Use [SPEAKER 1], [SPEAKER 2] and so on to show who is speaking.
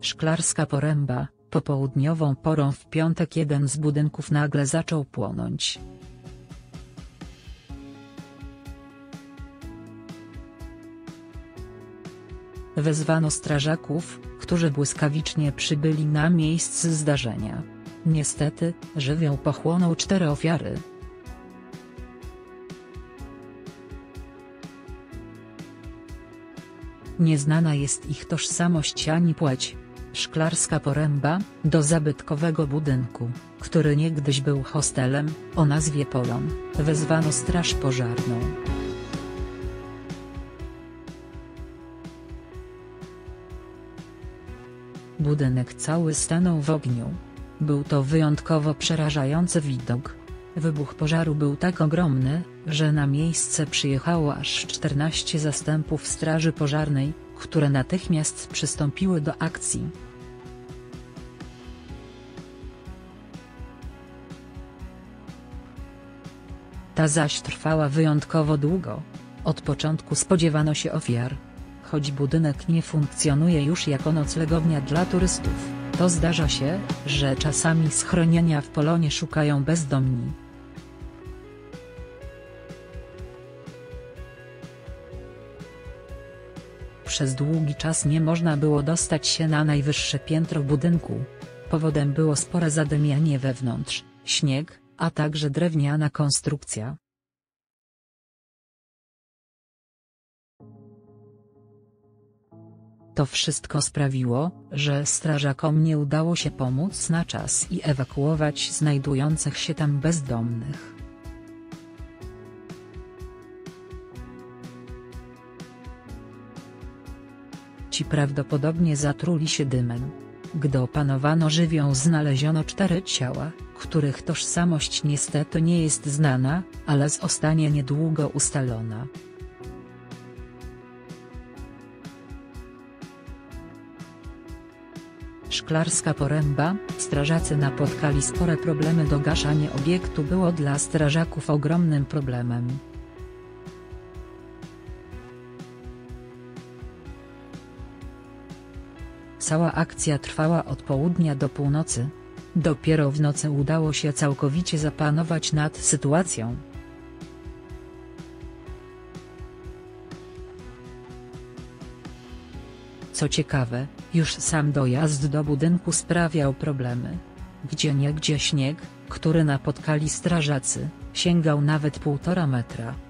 [SPEAKER 1] Szklarska Poręba, popołudniową porą w piątek jeden z budynków nagle zaczął płonąć. Wezwano strażaków, którzy błyskawicznie przybyli na miejsce zdarzenia. Niestety, żywioł pochłonął cztery ofiary. Nieznana jest ich tożsamość ani płeć. Szklarska Poręba, do zabytkowego budynku, który niegdyś był hostelem, o nazwie Polon, wezwano straż pożarną. Budynek cały stanął w ogniu. Był to wyjątkowo przerażający widok. Wybuch pożaru był tak ogromny, że na miejsce przyjechało aż 14 zastępów straży pożarnej, które natychmiast przystąpiły do akcji. Ta zaś trwała wyjątkowo długo. Od początku spodziewano się ofiar. Choć budynek nie funkcjonuje już jako noclegownia dla turystów, to zdarza się, że czasami schronienia w Polonie szukają bezdomni. Przez długi czas nie można było dostać się na najwyższe piętro budynku. Powodem było spore zadymianie wewnątrz, śnieg, a także drewniana konstrukcja. To wszystko sprawiło, że strażakom nie udało się pomóc na czas i ewakuować znajdujących się tam bezdomnych. Prawdopodobnie zatruli się dymem. Gdy opanowano żywią znaleziono cztery ciała, których tożsamość niestety nie jest znana, ale zostanie niedługo ustalona. Szklarska Poręba, strażacy napotkali spore problemy dogaszanie obiektu było dla strażaków ogromnym problemem. Cała akcja trwała od południa do północy. Dopiero w nocy udało się całkowicie zapanować nad sytuacją. Co ciekawe, już sam dojazd do budynku sprawiał problemy. Gdzieniegdzie śnieg, który napotkali strażacy, sięgał nawet półtora metra.